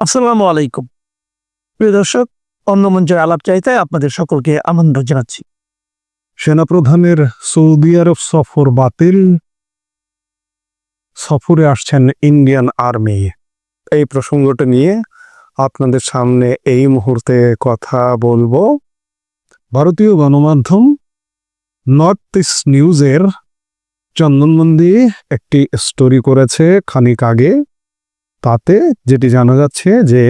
আসসালামু আলাইকুম। প্রিয় দর্শক অন্য মঞ্চের আলাপ চাইতে আপনাদের সকলকে আনন্দ জানাচ্ছি। সেনাপ্রধানের সৌদি আরব সফর বাতিল। সফরে আসছেন ইন্ডিয়ান আর্মি। এই প্রসঙ্গটা নিয়ে আপনাদের সামনে এই মুহূর্তে কথা বলব। ভারতীয় গণমাধ্যম নর্থ ইস্ট নিউজের চন্দনমন্দি একটি স্টোরি করেছে খানিক আগে। তাতে যেটি জানা যাচ্ছে যে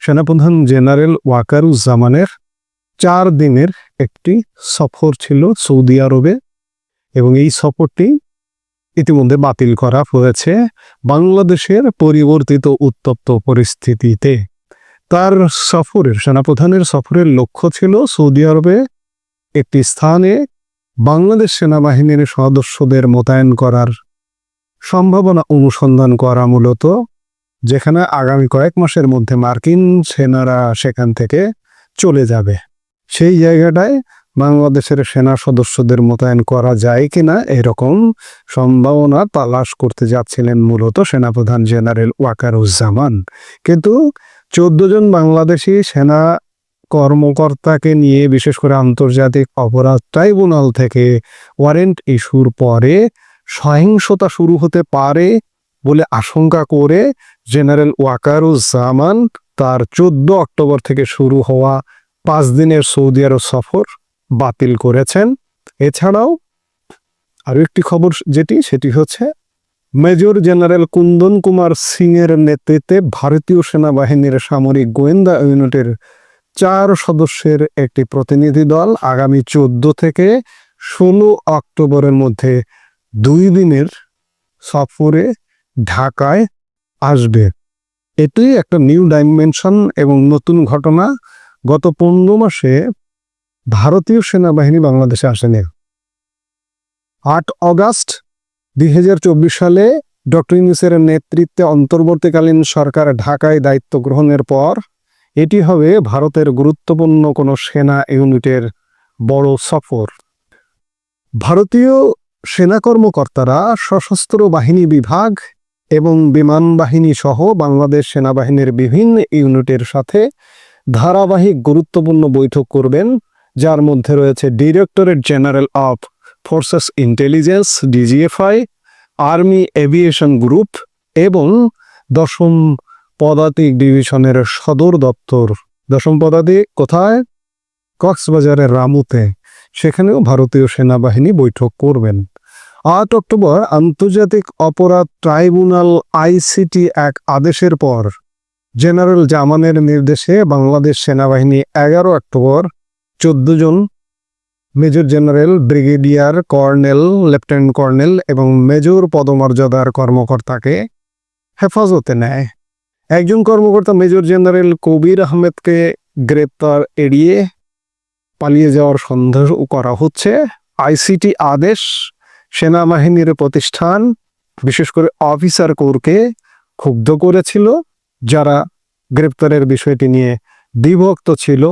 সেনাপ্রধান জেনারেল ওয়াকারুজ্জামানের চার দিনের একটি সফর ছিল সৌদি আরবে এবং এই সফরটি ইতিমধ্যে বাতিল করা হয়েছে বাংলাদেশের পরিবর্তিত উত্তপ্ত পরিস্থিতিতে। তার সফরের, সেনাপ্রধানের সফরের লক্ষ্য ছিল সৌদি আরবে একটি স্থানে বাংলাদেশ সেনাবাহিনীর সদস্যদের মোতায়েন করার সম্ভাবনা অনুসন্ধান করা মূলত যেখানে আগামী কয়েক মাসের মধ্যে মার্কিন সেনারা সেখান থেকে চলে যাবে। সেই জায়গাটায় বাংলাদেশের সেনা সদস্যদের মোতায়েন করা যায় কিনা এরকম সম্ভাবনা তালাশ করতে যাচ্ছিলেন মূলত সেনাপ্রধান জেনারেল ওয়াকারুজ্জামান। কিন্তু চোদ্দ জন বাংলাদেশি সেনা কর্মকর্তাকে নিয়ে, বিশেষ করে আন্তর্জাতিক অপরাধ ট্রাইব্যুনাল থেকে ওয়ারেন্ট ইস্যুর পরে সহিংসতা শুরু হতে পারে বলে আশঙ্কা করে জেনারেল ওয়াকারুজ্জামান তার চোদ্দ অক্টোবর থেকে শুরু হওয়া পাঁচ দিনের সৌদি আরব সফর বাতিল করেছেন। এছাড়াও আরও একটি খবর যেটি, সেটি হচ্ছে মেজর জেনারেল কুন্দন কুমার সিং এর নেতৃত্বে ভারতীয় সেনাবাহিনীর সামরিক গোয়েন্দা ইউনিটের চার সদস্যের একটি প্রতিনিধি দল আগামী চোদ্দ থেকে ষোলো অক্টোবরের মধ্যে দুই দিনের সফরে ঢাকায় আসবে। এটি একটা নিউ ডাইমেনশন এবং নতুন ঘটনা। গত পনেরো মাসে ভারতীয় সেনাবাহিনী বাংলাদেশে আসেনি। আট অগাস্ট দু হাজার চব্বিশ সালে ডক্টর ইউনুসের নেতৃত্বে অন্তর্বর্তীকালীন সরকার ঢাকায় দায়িত্ব গ্রহণের পর এটি হবে ভারতের গুরুত্বপূর্ণ কোনো সেনা ইউনিটের বড় সফর। ভারতীয় সেনা কর্মকর্তারা সশস্ত্র বাহিনী বিভাগ এবং বিমান বাহিনী সহ বাংলাদেশ সেনাবাহিনীর বিভিন্ন ইউনিটের সাথে ধারাবাহিক গুরুত্বপূর্ণ বৈঠক করবেন, যার মধ্যে রয়েছে directorate general of forces intelligence, DGFI, army aviation group এবং দশম পদাতিক ডিভিশনের সদর দপ্তর। দশম পদাতিক কোথায়? কক্সবাজারের রামুতে। সেখানেও ভারতীয় সেনাবাহিনী বৈঠক করবেন। আট অক্টোবর আন্তর্জাতিক অপরাধ ট্রাইব্যুনাল আইসিটি এক আদেশের পর জেনারেল জামানের নির্দেশে বাংলাদেশ সেনাবাহিনী এগারো অক্টোবর চোদ্দ জন major general, brigadier colonel, lieutenant colonel এবং মেজর পদমর্যাদার কর্মকর্তাকে হেফাজতে নেয়। একজন কর্মকর্তা মেজর জেনারেল কবির আহমেদকে গ্রেপ্তার এড়িয়ে পালিয়ে যাওয়ার সন্দেহ করা হচ্ছে। আইসিটি আদেশ সেনাবাহিনীর প্রতিষ্ঠান, বিশেষ করে অফিসার কোরকে ক্ষুব্ধ করেছিল, যারা গ্রেপ্তারের বিষয়টি নিয়ে বিভক্ত ছিল।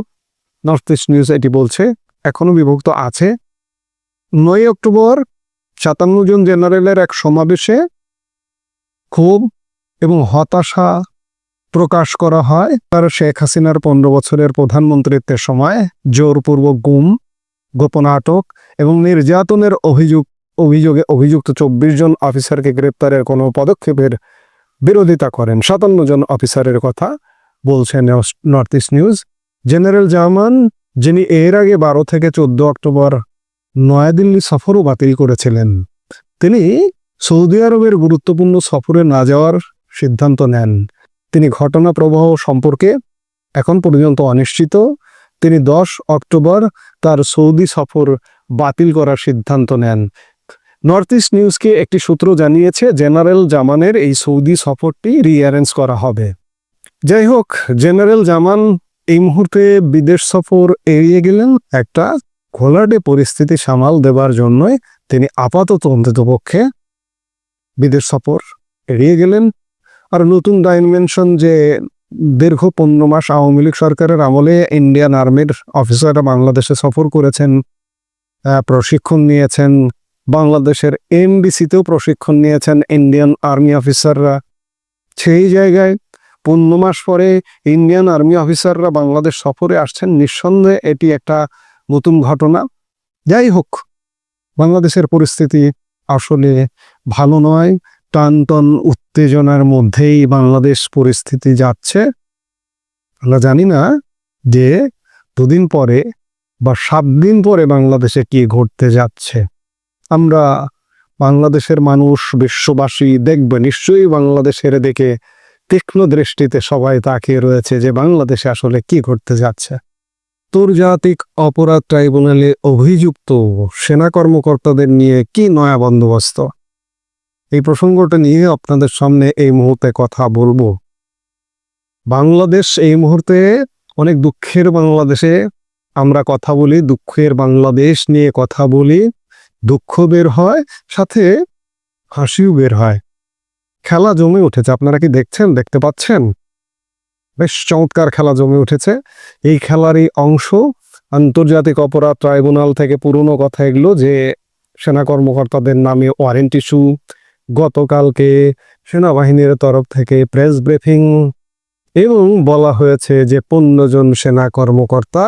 নর্থ ইস্ট নিউজ এটি বলছে, এখনও বিভক্ত আছে। নয় অক্টোবর, সাতান্ন জন জেনারেলের এক সমাবেশে ক্ষোভ এবং হতাশা প্রকাশ করা হয়। তার শেখ হাসিনার পনেরো বছরের প্রধানমন্ত্রিত্বের সময় জোরপূর্বক গুম, গোপন আটক এবং নির্যাতনের অভিযোগ অভিযোগে অভিযুক্ত চব্বিশ জন অফিসারকে গ্রেপ্তারের কোনো পদক্ষেপের বিরোধিতা করেন। সাতান্ন জন অফিসারের কথা বলছে North East News. General Zaman, যিনি এর আগে বারো থেকে চোদ্দ অক্টোবর নয়াদিল্লি সফরও বাতিল করেছিলেন, তিনি সৌদি আরবের গুরুত্বপূর্ণ সফরে না যাওয়ার সিদ্ধান্ত নেন। তিনি ঘটনা প্রবাহ সম্পর্কে এখন পর্যন্ত অনিশ্চিত। তিনি দশ অক্টোবর তার সৌদি সফর বাতিল করার সিদ্ধান্ত নেন। নর্থ ইস্ট নিউজকে একটি সূত্র জানিয়েছে জেনারেল জামানের এই সৌদি সফরটি রিঅ্যারেঞ্জ করা হবে। যাই হোক জেনারেল জামান এই মুহূর্তে বিদেশ সফর এড়িয়ে গেলেন একটা ঘোলাটে পরিস্থিতি সামাল দেবার জন্যই তিনি আপাতত অন্ততপক্ষে বিদেশ সফর এড়িয়ে গেলেন। আর নতুন ডাইমেনশন যে দীর্ঘ পনেরো মাস আওয়ামী লীগ সরকারের আমলে ইন্ডিয়ান আর্মির অফিসাররা বাংলাদেশে সফর করেছেন প্রশিক্ষণ নিয়েছেন বাংলাদেশের এমবিসিতেও প্রশিক্ষণ নিয়েছেন ইন্ডিয়ান আর্মি অফিসাররা। সেই জায়গায় পনেরো মাস পরে ইন্ডিয়ান আর্মি অফিসাররা বাংলাদেশ সফরে আসছেন। নিঃসন্দেহে এটি একটা নতুন ঘটনা। যাই হোক, বাংলাদেশের পরিস্থিতি আসলে ভালো নয়। টান টান উত্তেজনার মধ্যেই বাংলাদেশ পরিস্থিতি যাচ্ছে। আমরা জানি না যে দুদিন পরে বা সাত দিন পরে বাংলাদেশে কি ঘটতে যাচ্ছে। আমরা বাংলাদেশের মানুষ, বিশ্ববাসী দেখবে, নিশ্চয়ই বাংলাদেশের দিকে তীক্ষ্ণ দৃষ্টিতে সবাই তাকিয়ে রয়েছে যে বাংলাদেশে আসলে কি ঘটতে যাচ্ছে। আন্তর্জাতিক অপরাধ ট্রাইব্যুনালে অভিযুক্ত সেনা কর্মকর্তাদের নিয়ে কি নয়া বন্দোবস্ত? এই প্রসঙ্গটা নিয়ে আপনাদের সামনে এই মুহূর্তে কথা বলব। বাংলাদেশ এই মুহূর্তে অনেক দুঃখের বাংলাদেশে আমরা কথা বলি, দুঃখের বাংলাদেশ নিয়ে কথা বলি। দুঃখ বের হয়, সাথে হাসিও বের হয়। খেলা জমে উঠেছে, আপনারা কি দেখছেন? দেখতে পাচ্ছেন? বেশ চমৎকার খেলা জমে উঠেছে। এই খেলারই অংশ আন্তর্জাতিক অপরাধ ট্রাইব্যুনাল থেকে পুরনো কথা এগুলো যে সেনা কর্মকর্তাদের নামে ওয়ারেন্ট ইস্যু, গতকালকে সেনাবাহিনীর তরফ থেকে প্রেস ব্রিফিং এবং বলা হয়েছে যে পনেরো জন সেনা কর্মকর্তা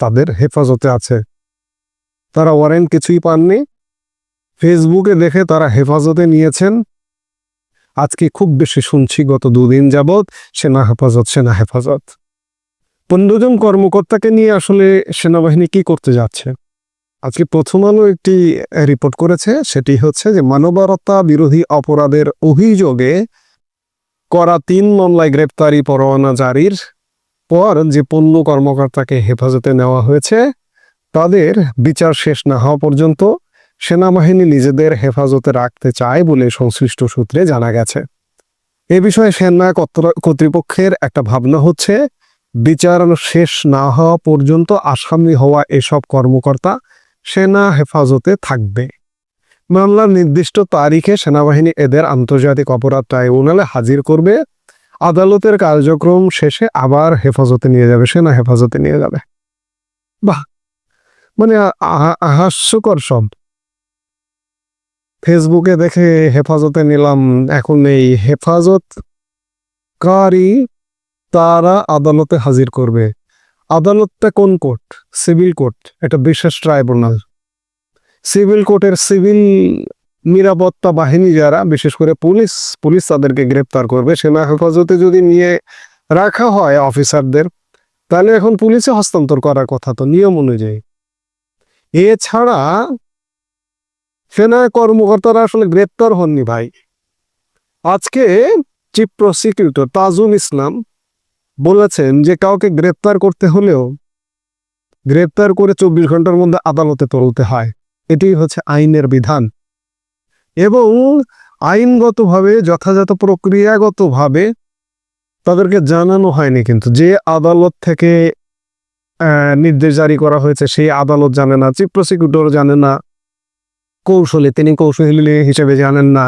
তাদের হেফাজতে আছে। তারা ওয়ারেন্ট কিছুই পাননি। ফেসবুকে দেখে তারা হেফাজতে নিয়েছেন। আজকে খুব বেশি শুনছি গত দুদিন যাবৎ সেনা হেফাজত সেনা হেফাজত। পনেরো জন কর্মকর্তাকে নিয়ে আসলে সেনাবাহিনী কি করতে যাচ্ছে? আজকে প্রথম আলো একটি রিপোর্ট করেছে, সেটি হচ্ছে যে মানবতা বিরোধী অপরাধের অভিযোগে করা তিন মামলায় গ্রেপ্তারি পরোয়ানা জারির পর যে পণ্য কর্মকর্তাকে হেফাজতে নেওয়া হয়েছে তাদের বিচার শেষ না হওয়া পর্যন্ত সেনাবাহিনী নিজেদের হেফাজতে রাখতে চায় বলে সংশ্লিষ্ট সূত্রে জানা গেছে। এ বিষয়ে সেনা কর্তৃপক্ষের একটা ভাবনা হচ্ছে, বিচার শেষ না হওয়া পর্যন্ত আসামি হওয়া এসব কর্মকর্তা সেনা হেফাজতে থাকবে। মামলার নির্দিষ্ট তারিখে সেনাবাহিনী এদের আন্তর্জাতিক অপরাধ ট্রাইব্যুনালে হাজির করবে। আদালতের কার্যক্রম শেষে আবার হেফাজতে নিয়ে যাবে, সেনা হেফাজতে নিয়ে যাবে। বাহ! মানে হাস্যকর সব। ফেসবুকে দেখে হেফাজতে নিলাম, এখন এই হেফাজত কারি তারা আদালতে হাজির করবে। আদালতটা কোন কোর্ট? সিভিল কোর্ট, এটা বিশেষ ট্রাইব্যুনাল। সিভিল কোর্টের সিভিল নিরাপত্তা বাহিনী যারা, বিশেষ করে পুলিশ পুলিশ তাদেরকে গ্রেপ্তার করবে। সেনা হেফাজতে যদি নিয়ে রাখা হয় অফিসারদের, তাহলে এখন পুলিশে হস্তান্তর করার কথা তো নিয়ম অনুযায়ী। এছাড়া সেনা কর্মকর্তারা আসলে গ্রেপ্তার হননি ভাই। আজকে চিফ প্রসিকিউটর তাজুল ইসলাম বলেছেন যে কাউকে গ্রেপ্তার করতে হলেও গ্রেপ্তার করে চব্বিশ ঘণ্টার মধ্যে আদালতে তুলতে হয়। এটি হচ্ছে আইনের বিধান। এবং আইনগতভাবে, যথাযথ প্রক্রিয়াগতভাবে তাদেরকে জানানো হয়নি কিন্তু। যে আদালত থেকে নির্দেশ জারি করা হয়েছে, সেই আদালত জানে না, চিফ প্রসিকিউটর জানে না, কৌশলী, তিনি কৌশলী হিসেবে জানেন না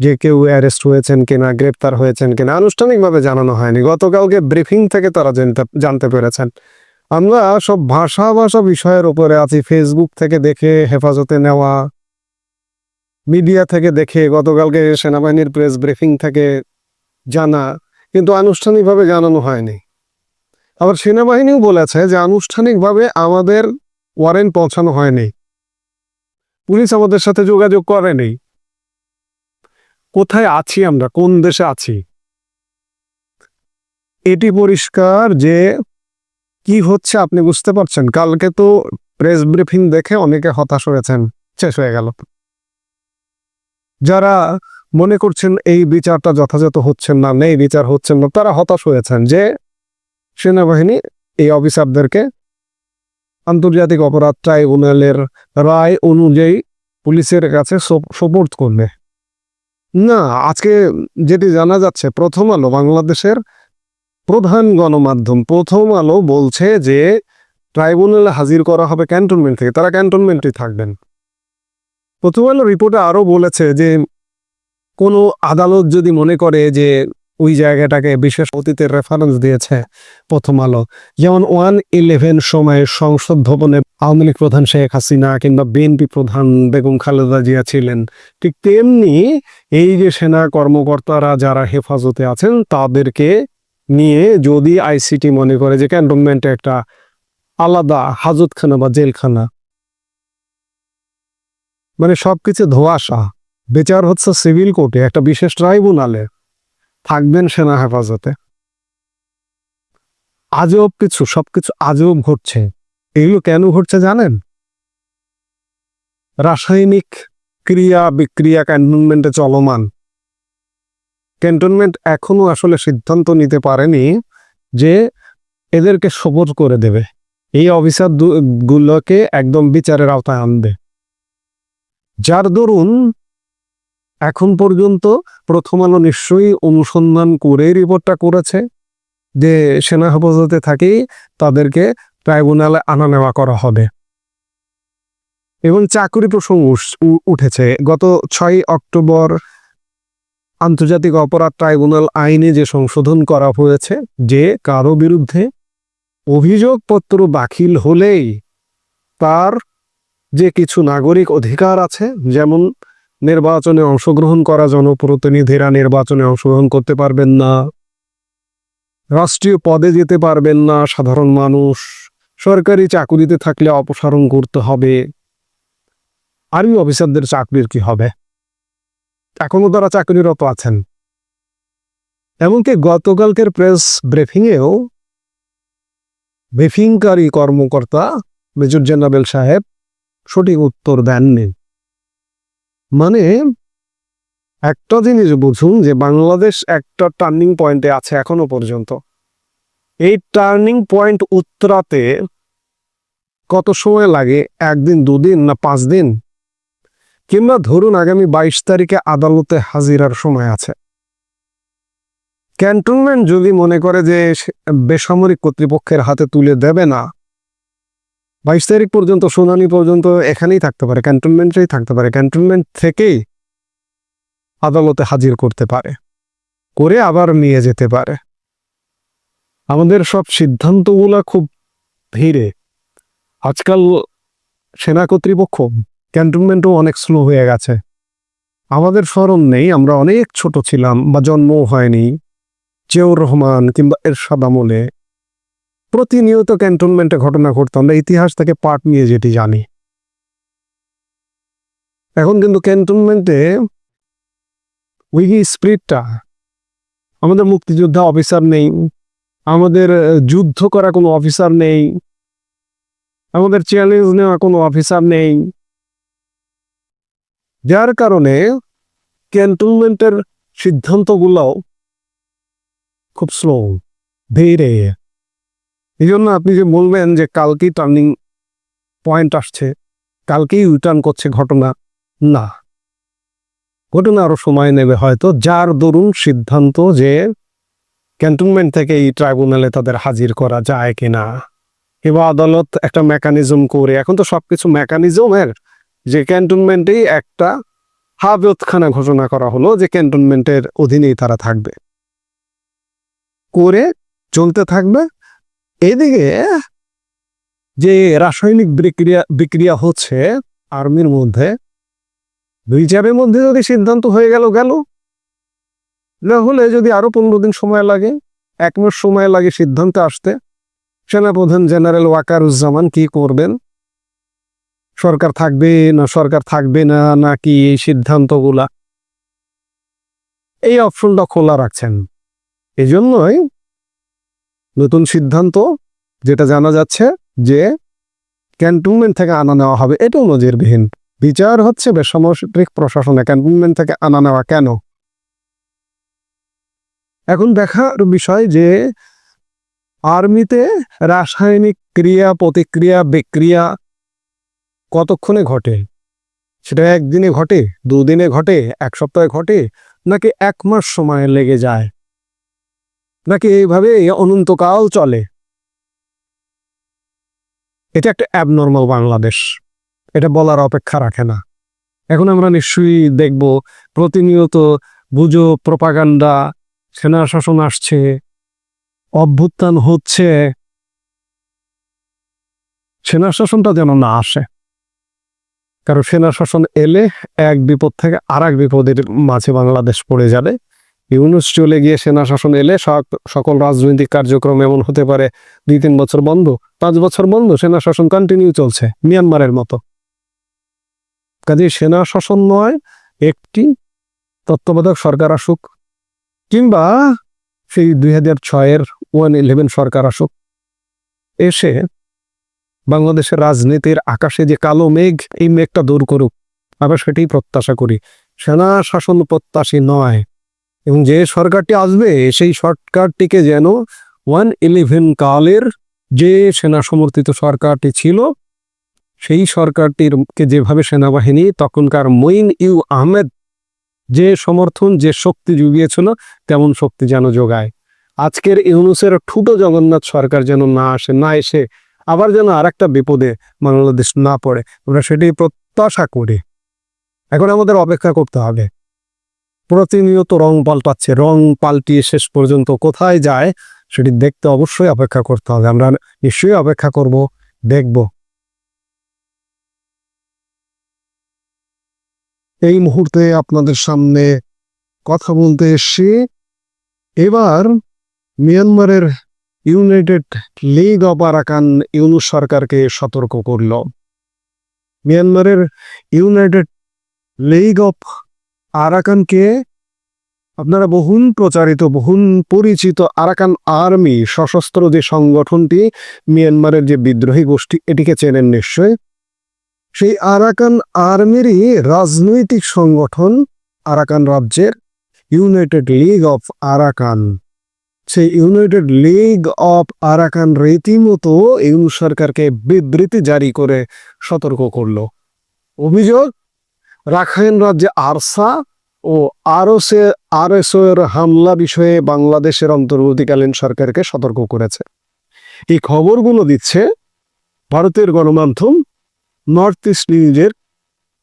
যে কেউ অ্যারেস্ট হয়েছেন কিনা, গ্রেপ্তার হয়েছেন কিনা, আনুষ্ঠানিকভাবে জানানো হয়নি। গতকালকে ব্রিফিং থেকে তারা জানতে পেরেছেন। আমরা সব ভাষা ভাষা বিষয়ের উপরে আছি, ফেসবুক থেকে দেখে, হেফাজতে নেওয়া, মিডিয়া থেকে দেখে, গতকালকে সেনাবাহিনীর প্রেস ব্রিফিং থেকে জানা, কিন্তু আনুষ্ঠানিকভাবে জানানো হয়নি। আবার সেনাবাহিনীও বলেছে যে আনুষ্ঠানিকভাবে আমাদের ওয়ারেন্ট পৌঁছানো হয়নি। পুলিশ আমাদের সাথে যোগাযোগ করেনি। কোথায় আছি আমরা? কোন দেশে আছি? এটি পরিষ্কার যে কি হচ্ছে আপনি বুঝতে পারছেন। কালকে তো প্রেস ব্রিফিং দেখে অনেকে হতাশ হয়েছেন। শেষ হয়ে গেল। যারা মনে করছেন এই বিচারটা যথাযথ হচ্ছেন না, নেই বিচার হচ্ছেন না, তারা হতাশ হয়েছেন যে সেনাবাহিনী এই অফিসারদেরকে আন্তর্জাতিক অপরাধ ট্রাইব্যুনালের রায় অনুযায়ী পুলিশের কাছে সোপোর্ট করবে না, আজকে যেটি জানা যাচ্ছে, প্রথম আলো বাংলাদেশের প্রধান গণমাধ্যম প্রথম আলো বলছে যে ট্রাইব্যুনালে হাজির করা হবে ক্যান্টনমেন্ট থেকে, তারা ক্যান্টনমেন্টে থাকবেন। প্রথম আলো রিপোর্টে আরও বলেছে যে কোনো আদালত যদি মনে করে যে ওই জায়গাটাকে বিশেষ অতীতের রেফারেন্স দিয়েছে প্রথম আলো। যেমন ওয়ান ইলেভেন সময়ে সংসদ ভবনে আওয়ামী লীগ প্রধান শেখ হাসিনা কিংবা বিএনপি প্রধান বেগম খালেদা জিয়া ছিলেন। ঠিক তেমনি এই যে সেনা কর্মকর্তারা যারা হেফাজতে আছেন, তাদেরকে নিয়ে যদি আইসিটি মনে করে যে ক্যান্টনমেন্টে একটা আলাদা হাজতখানা বা জেলখানা মানে সবকিছু ধোয়াশা। বিচার হচ্ছে সিভিল কোর্টে, একটা বিশেষ ট্রাইব্যুনালে। থাকবেন সেনা হেফাজতে। আজব কিছু, সবকিছু আজব ঘটছে। এগুলো কেন ঘটছে জানেন? রাসায়নিক ক্রিয়া বিক্রিয়া ক্যান্টনমেন্টে চলমান। ক্যান্টনমেন্ট এখনও আসলে সিদ্ধান্ত নিতে পারেনি যে এদেরকে সবুজ করে দেবে। এই অফিসার গুলোকে একদম বিচারের আওতায় আনবে। যার দরুন এখন পর্যন্ত প্রথম আলো নিশ্চয়ই অনুসন্ধান করে রিপোর্টটা করেছে যে সেনা হেফাজতে থাকেই তাদেরকে ট্রাইব্যুনালে আনা নেওয়া করা হবে। এবং চাকরি প্রসঙ্গ উঠেছে। গত ছয় অক্টোবর আন্তর্জাতিক অপরাধ ট্রাইব্যুনাল আইনে যে সংশোধন করা হয়েছে যে কারও বিরুদ্ধে অভিযোগপত্র দাখিল হলেই তার যে কিছু নাগরিক অধিকার আছে, যেমন নির্বাচনে অংশগ্রহণ করা জনপ্রতিনিধিরা নির্বাচনে অংশগ্রহণ করতে পারবেন না। রাষ্ট্রীয় পদে যেতে পারবেন না, সাধারণ মানুষ। সরকারি চাকুরিতে থাকলে অপসারণ করতে হবে। আর্মি অফিসারদের চাকরির কি হবে? এখনও তারা চাকরিরত আছেন। এমনকি গতকালকের প্রেস ব্রিফিংয়েও ব্রিফিংকারী কর্মকর্তা মেজর জেনারেল সাহেব সঠিক উত্তর দেননি। মানে একটা জিনিস বুঝুন যে বাংলাদেশ একটা টার্নিং পয়েন্টে আছে এখনও পর্যন্ত। এই টার্নিং পয়েন্ট উত্তরাতে কত সময় লাগে? একদিন, দুদিন না পাঁচ দিন? কিংবা ধরুন আগামী বাইশ তারিখে আদালতে হাজিরার সময় আছে। ক্যান্টনমেন্ট যদি মনে করে যে বেসামরিক কর্তৃপক্ষের হাতে তুলে দেবে না বাইশ তারিখ পর্যন্ত, শুনানি পর্যন্ত এখানেই থাকতে পারে, ক্যান্টনমেন্টেই থাকতে পারে। ক্যান্টনমেন্ট থেকেই আদালতে হাজির করতে পারে, করে আবার নিয়ে যেতে পারে। আমাদের সব সিদ্ধান্তগুলা খুব ধীরে। আজকাল সেনা কর্তৃপক্ষ, ক্যান্টনমেন্টও অনেক স্লো হয়ে গেছে। আমাদের স্মরণ নেই, আমরা অনেক ছোট ছিলাম বা জন্মও হয়নি। জিয়াউর রহমান কিংবা এরশাদ আমলে প্রতিনিয়ত ক্যান্টনমেন্টে ঘটনা ঘটতো। আমরা ইতিহাস থেকে পাঠ নিয়ে যেটি জানি। এখন কিন্তু ক্যান্টনমেন্টে ওই স্পিরিটটা, আমাদের মুক্তিযোদ্ধা অফিসার নেই, আমাদের যুদ্ধ করা কোনো অফিসার নেই, আমাদের চ্যালেঞ্জ নেওয়া কোনো অফিসার নেই। যার কারণে ক্যান্টনমেন্টের সিদ্ধান্তগুলোও খুব স্লো ধীরে এই জন্য আপনি যে বলবেন যে কালকেই টার্নিং পয়েন্ট আসছে, কালকেই রিটার্ন করছে ঘটনা, না। ঘটনা আরও সময় নেবে হয়তো, যার দরুন সিদ্ধান্ত যে ক্যান্টনমেন্ট থেকে এই ট্রাইব্যুনালে তাদের হাজির করা যায় কিনা। কিংবা আদালত একটা মেকানিজম করে, এখন তো সবকিছু মেকানিজমের যে ক্যান্টনমেন্টেই একটা হাজতখানা ঘোষণা করা হলো যে ক্যান্টনমেন্টের অধীনেই তারা থাকবে। করে চলতে থাকবে এদিকে যে রাসায়নিক বিক্রিয়া বিক্রিয়া হচ্ছে আর্মির মধ্যে, দুই চারের মধ্যে যদি সিদ্ধান্ত হয়ে গেল গেল। না হলে যদি আরও পনেরো দিন সময় লাগে, এক মাস সময় লাগে সিদ্ধান্তে আসতে, সেনাপ্রধান জেনারেল ওয়াকারুজ্জামান কি করবেন? সরকার থাকবে না সরকার থাকবে না, নাকি এই সিদ্ধান্তগুলা? এই অপশনটা খোলা রাখছেন। এই জন্যই নতুন সিদ্ধান্ত যেটা জানা যাচ্ছে যে ক্যান্টনমেন্ট থেকে আনা নেওয়া হবে। এটাও নজিরবিহীন। বিচার হচ্ছে বেসামরিক প্রশাসনে ক্যান্টনমেন্ট থেকে আনা নেওয়া কেন? এখন দেখার বিষয় যে আর্মিতে রাসায়নিক ক্রিয়া, প্রতিক্রিয়া, বিক্রিয়া কতক্ষণে ঘটে? সেটা একদিনে ঘটে, দুদিনে ঘটে, এক সপ্তাহে ঘটে, নাকি এক মাস সময় লেগে যায়? নাকি এইভাবে অনন্তকাল চলে? এটা একটা অ্যাবনর্মাল বাংলাদেশ। এটা বলার অপেক্ষা রাখে না। এখন আমরা নিশ্চয়ই দেখব, প্রতিনিয়ত বুঝো প্রপাগান্ডা সেনা শাসন আসছে, অভ্যুত্থান হচ্ছে। সেনা শাসনটা যেন না আসে। কারণ সেনা শাসন এলে এক বিপদ থেকে আর এক বিপদের মাঝে বাংলাদেশ পড়ে যাবে। ইউনুস চলে গিয়ে সেনা শাসন এলে সক- সকল রাজনৈতিক কার্যক্রম এমন হতে পারে দুই তিন বছর বন্ধ, পাঁচ বছর বন্ধ সেনা শাসন কন্টিনিউ চলছে মিয়ানমারের মতো। কাজে সেনা শাসন নয়, একটি তত্ত্বাবধায়ক সরকার আসুক কিংবা সেই দুই হাজার ছয়ের ওয়ান ইলেভেন সরকার আসুক। এসে বাংলাদেশের রাজনীতির আকাশে যে কালো মেঘ, এই মেঘটা দূর করুক। আমরা সেটাই প্রত্যাশা করি। সেনা শাসন প্রত্যাশী নয়। এবং যে সরকারটি আসবে, সেই সরকারটিকে যেন ওয়ান ইলেভেন কালের যে সেনা সমর্থিত সরকারটি ছিল, সেই সরকারটির কে যেভাবে সেনাবাহিনী, তখনকার মঈন ইউ আহমেদ যে সমর্থন, যে শক্তি জুগিয়েছিল, তেমন শক্তি যেন যোগায় আজকের ইউনুসের ঠুটো জগন্নাথ সরকার যেন না আসে, না এসে, আবার যেন আর একটা বিপদে বাংলাদেশ না পড়ে। আমরা সেটি প্রত্যাশা করি। এখন আমাদের অপেক্ষা করতে হবে। প্রতিনিয়ত রং পাল্টাচ্ছে, রং পাল্টিয়ে শেষ পর্যন্ত কোথায় যায় সেটি দেখতে অবশ্যই অপেক্ষা করতে হবে। আমরা নিশ্চয়ই অপেক্ষা করব, দেখব। এই মুহূর্তে আপনাদের সামনে কথা বলতে এসছি। এবার মিয়ানমারের United League of Arakan Yunus সরকারকে সতর্ক করল। মিয়ানমারের ইউনাইটেড লিগ অফ আরাকানকে, আপনারা বহুল প্রচারিত বহুল পরিচিত আরাকান আর্মি, সশস্ত্র যে সংগঠনটি, মিয়ানমারের যে বিদ্রোহী গোষ্ঠী, এটিকে চেনেন নিশ্চয় সেই আরাকান আর্মিরই রাজনৈতিক সংগঠন আরাকান রাজ্যের ইউনাইটেড লিগ অফ আরাকান। সেই ইউনাইটেড লিগ অফ আরাকান রীতিমতো ইউনু সরকারকে বিবৃতি জারি করে সতর্ক করল। অভিযোগ রাখাইন রাজ্যে আরসা ও আরসে এর হামলা বিষয়ে বাংলাদেশের অন্তর্বর্তীকালীন সরকারকে সতর্ক করেছে। এই খবরগুলো দিচ্ছে ভারতের গণমাধ্যম নর্থ ইস্ট নিউজের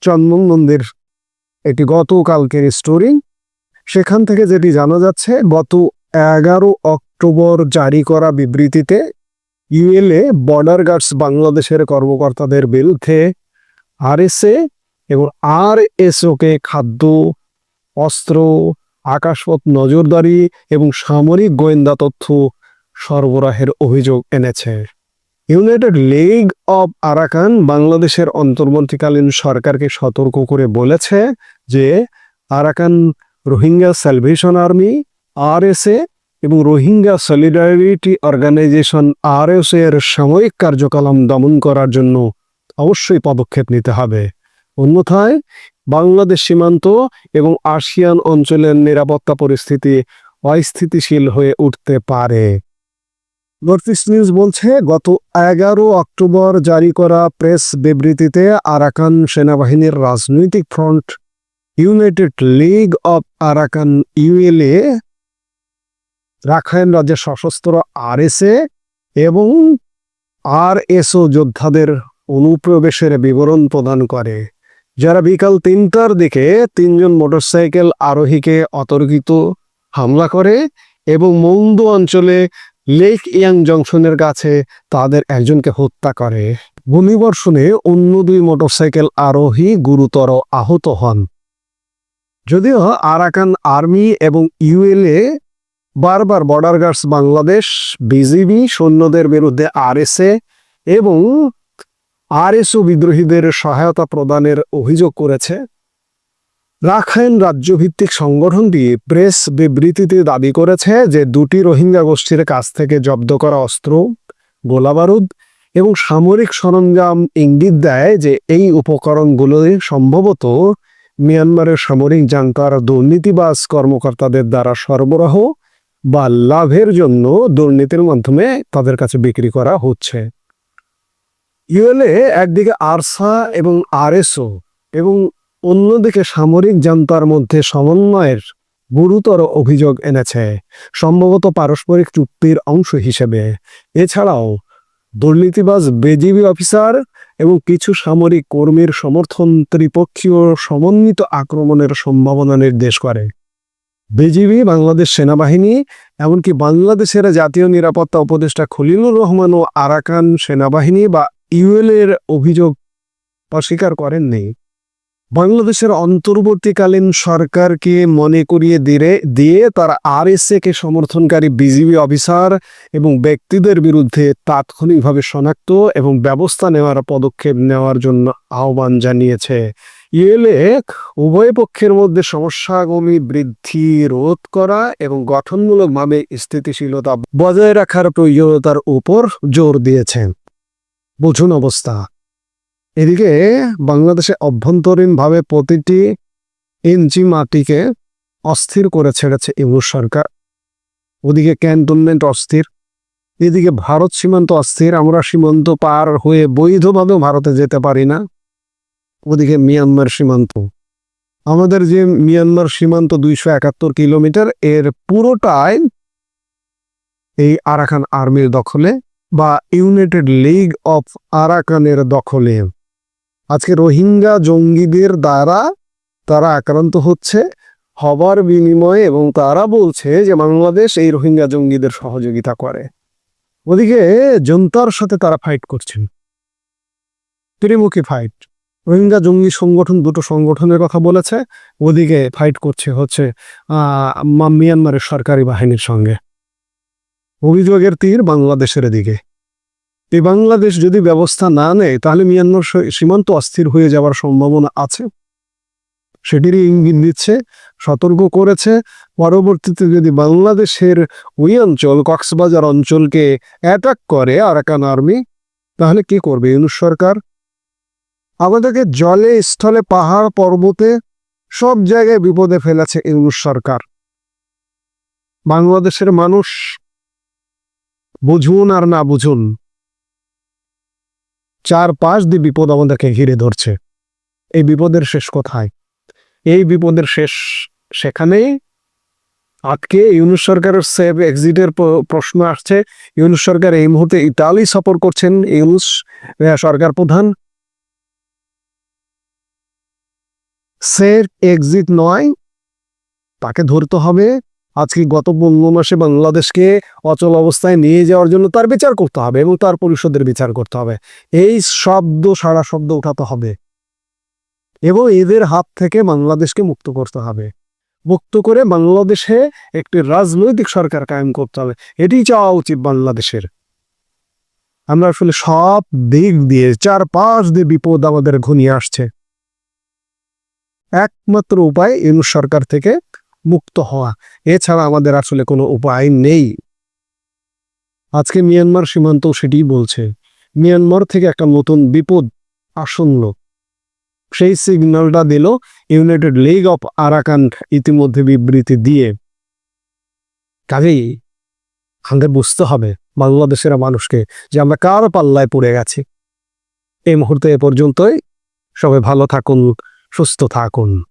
চন্দন নন্দের একটি গতকালকের স্টোরি। সেখান থেকে যেটি জানা যাচ্ছে, গত এগারো অক্টোবর জারি করা বিবৃতিতে ইউএলএ বর্ডার গার্ডস বাংলাদেশের কর্মকর্তাদের বিরুদ্ধে আরএসএ এবং আর এসওকে খাদ্য, অস্ত্র, আকাশপথ নজরদারি এবং সামরিক গোয়েন্দা তথ্য সরবরাহের অভিযোগ এনেছে। ইউনাইটেড লিগ অব আরাকান বাংলাদেশের অন্তর্বর্তীকালীন সরকারকে সতর্ক করে বলেছে যে Arakan Rohingya Salvation Army RSA এবং রোহিঙ্গা সলিডারিটি অর্গানাইজেশন আরএসএ এর সাময়িক কার্যকলাপ দমন করার জন্য অবশ্যই পদক্ষেপ নিতে হবে। অন্যথায় বাংলাদেশ সীমান্ত এবং আসিয়ান অঞ্চলের নিরাপত্তা পরিস্থিতি অস্থিতিশীল হয়ে উঠতে পারে। নর্থ ইস্ট নিউজ বলছে, গত এগারো অক্টোবর জারি করা প্রেস বিবৃতিতে আরাকান সেনাবাহিনীর রাজনৈতিক front, United League of Arakan ULA, Rakhine রাজ্যের সশস্ত্র আরএসএ এবং আর আরএসও যোদ্ধাদের অনুপ্রবেশের বিবরণ প্রদান করে। যারা বিকাল তিনটার দিকে তিনজন মোটরসাইকেল আরোহীকে অতর্কিত হামলা করে এবং মন্দ অঞ্চলে লেক ইয়াং জংশনের কাছে তাদের একজনকে হত্যা করে। ভূমিবর্ষণে অন্য দুই মোটরসাইকেল আরোহী গুরুতর আহত হন। যদিও আরাকান আর্মি এবং ইউএলএ বারবার বর্ডার গার্ডস বাংলাদেশ, বিজিবি সৈন্যদের বিরুদ্ধে আরএসএ এবং আরএসও বিদ্রোহীদের সহায়তা প্রদানের অভিযোগ করেছে। রাখাইন রাজ্যভিত্তিক সংগঠনটি প্রেস বিবৃতিতে দাবি করেছে যে দুটি রোহিঙ্গা গোষ্ঠীর কাছ থেকে জব্দ করা অস্ত্র, গোলাবারুদ এবং সামরিক সরঞ্জাম ইঙ্গিত দেয় যে এই উপকরণগুলো সম্ভবত মিয়ানমারের সামরিক জান্তার দুর্নীতিবাজ কর্মকর্তাদের দ্বারা সরবরাহ বা লাভের জন্য দুর্নীতির মাধ্যমে তাদের কাছে বিক্রি করা হচ্ছে। ইউএলএ একদিকে আরসা এবং আরএসও এবং অন্যদিকে সামরিক জান্তার মধ্যে সমন্বয়ের গুরুতর অভিযোগ এনেছে, সম্ভবত পারস্পরিক চুক্তির অংশ হিসেবে। এছাড়াও, দুর্নীতিবাজ বেজিবি অফিসার এবং কিছু সামরিক কর্মীর সমর্থন ত্রিপক্ষীয় সমন্বিত আক্রমণের সম্ভাবনা নির্দেশ করে। বিজিবি, বাংলাদেশ সেনাবাহিনী, এমনকি বাংলাদেশের জাতীয় নিরাপত্তা উপদেষ্টা খলিলুর রহমান ও আরাকান সেনাবাহিনী বা ইউএল এর অভিযোগ অস্বীকার করেননি। বাংলাদেশের অন্তর্বর্তীকালীন সরকারকে মনে করিয়ে দিয়ে দিয়ে তারা আরএসএ কে সমর্থনকারী বিজিবি অফিসার এবং ব্যক্তিদের বিরুদ্ধে তাৎক্ষণিকভাবে শনাক্ত এবং ব্যবস্থা নেওয়ার পদক্ষেপ নেওয়ার জন্য আহ্বান জানিয়েছে। ইউএলএ উভয় পক্ষের মধ্যে সমস্যাগমী বৃদ্ধি রোধ করা এবং গঠনমূলকভাবে স্থিতিশীলতা বজায় রাখার প্রয়োজনতার উপর জোর দিয়েছেন বুঝুন অবস্থা। এদিকে বাংলাদেশে অভ্যন্তরীণভাবে প্রতিটি ইঞ্চি মাটিকে অস্থির করে ছেড়েছে ইউনুস সরকার। ওদিকে ক্যান্টনমেন্ট অস্থির, এদিকে ভারত সীমান্ত অস্থির, আমরা সীমান্ত পার হয়ে বৈধভাবেও ভারতে যেতে পারি না। ওদিকে মিয়ানমার সীমান্ত, আমাদের যে মিয়ানমার সীমান্ত দুইশো একাত্তর কিলোমিটার, এর পুরোটাই এই আরাকান আর্মির দখলে বা ইউনাইটেড লিগ অফ আরাকানের দখলে। আজকে রোহিঙ্গা জঙ্গিদের দ্বারা তারা আক্রান্ত হচ্ছে, হবার বিনিময়ে এবং তারা বলছে যে বাংলাদেশ এই রোহিঙ্গা জঙ্গিদের সহযোগিতা করে। ওদিকে জনতার সাথে তারা ফাইট করছেন। ত্রিমুখী ফাইট রোহিঙ্গা জঙ্গি সংগঠন দুটো সংগঠনের কথা বলেছে, ওদিকে ফাইট করছে হচ্ছে মিয়ানমারের সরকারি বাহিনীর সঙ্গে। অভিযোগের তীর বাংলাদেশের দিকে। এই বাংলাদেশ যদি ব্যবস্থা না নেয়, তাহলে মিয়ানমার সীমান্ত অস্থির হয়ে যাওয়ার সম্ভাবনা আছে। সেটিরই ইঙ্গিত দিচ্ছে, সতর্ক করেছে, পরবর্তীতে যদি বাংলাদেশের ওই অঞ্চল, কক্সবাজার অঞ্চলকে অ্যাটাক করে আরাকান আর্মি তাহলে কি করবে ইউনুস সরকার? আমাদেরকে জলে, স্থলে, পাহাড়, পর্বতে সব জায়গায় বিপদে ফেলেছে ইউনুস সরকার। বাংলাদেশের মানুষ বুঝুন আর না বুঝুন। চার পাঁচ দিয়ে বিপদ আমাদেরকে ঘিরে ধরছে। এই বিপদের শেষ কোথায়? এই বিপদের শেষ সেখানেই আজকে ইউনুস সরকারের সেভ এক্সিটের প্রশ্ন আসছে। ইউনুস সরকার এই মুহূর্তে ইতালি সফর করছেন। ইউনুস সরকার প্রধান। সেফ এক্সিট নয়, তাকে ধরতে হবে। আজকে গত পনেরো মাসে বাংলাদেশকে অচল অবস্থায় নিয়ে যাওয়ার জন্য তার বিচার করতে হবে এবং তার পরিষদের বিচার করতে হবে। এই শব্দ, সারা শব্দ উঠাতে হবে। এবং এদের হাত থেকে বাংলাদেশকে মুক্ত করতে হবে। মুক্ত করে বাংলাদেশে একটি রাজনৈতিক সরকার কায়েম করতে হবে। এটি চাওয়া উচিত বাংলাদেশের। আমরা আসলে সব দিক দিয়ে চার পাঁচ দিয়ে বিপদ আমাদের ঘনিয়ে আসছে। একমাত্র উপায় ইউনুস সরকার থেকে মুক্ত হওয়া। এছাড়া আমাদের আসলে কোনো উপায় নেই। আজকে মিয়ানমার সীমান্ত সেটি বলছে। মিয়ানমার থেকে একটা নতুন বিপদ আসন্ন। সেই সিগন্যালটা দিল ইউনাইটেড লিগ অফ আরাকান ইতিমধ্যে বিবৃতি দিয়ে। কাজেই আমাদের বুঝতে হবে বাংলাদেশের মানুষকে যে আমরা কার পাল্লায় পড়ে গেছি। এই মুহূর্তে এ পর্যন্তই। সবাই ভালো থাকুন, সুস্থ থাকুন।